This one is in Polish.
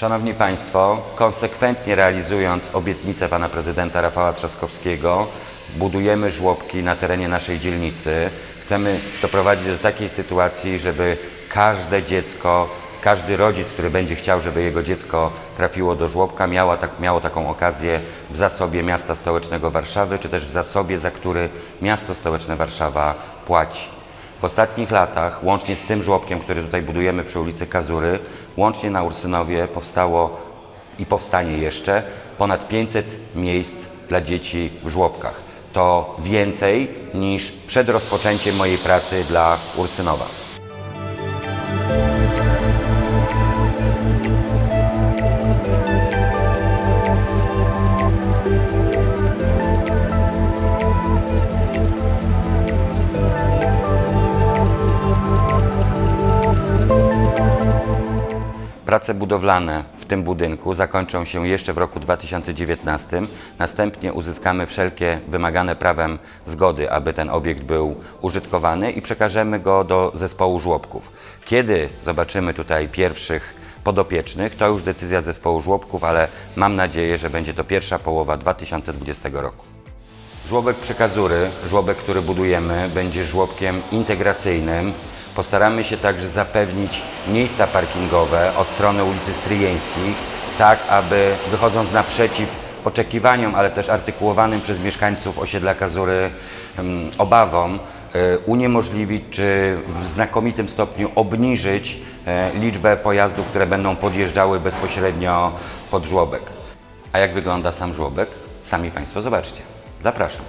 Szanowni Państwo, konsekwentnie realizując obietnicę Pana Prezydenta Rafała Trzaskowskiego, budujemy żłobki na terenie naszej dzielnicy. Chcemy doprowadzić do takiej sytuacji, żeby każde dziecko, każdy rodzic, który będzie chciał, żeby jego dziecko trafiło do żłobka, miało, tak, miało taką okazję w zasobie miasta stołecznego Warszawy, czy też w zasobie, za który miasto stołeczne Warszawa płaci. W ostatnich latach, łącznie z tym żłobkiem, który tutaj budujemy przy ulicy Kazury, łącznie na Ursynowie powstało i powstanie jeszcze ponad 500 miejsc dla dzieci w żłobkach. To więcej niż przed rozpoczęciem mojej pracy dla Ursynowa. Prace budowlane w tym budynku zakończą się jeszcze w roku 2019. Następnie uzyskamy wszelkie wymagane prawem zgody, aby ten obiekt był użytkowany i przekażemy go do zespołu żłobków. Kiedy zobaczymy tutaj pierwszych podopiecznych, to już decyzja zespołu żłobków, ale mam nadzieję, że będzie to pierwsza połowa 2020 roku. Żłobek Przekazury, żłobek, który budujemy, będzie żłobkiem integracyjnym. Postaramy się także zapewnić miejsca parkingowe od strony ulicy Stryjeńskich, tak aby wychodząc naprzeciw oczekiwaniom, ale też artykułowanym przez mieszkańców osiedla Kazury obawom, e, uniemożliwić czy w znakomitym stopniu obniżyć e, liczbę pojazdów, które będą podjeżdżały bezpośrednio pod żłobek. A jak wygląda sam żłobek? Sami Państwo zobaczcie. Zapraszam.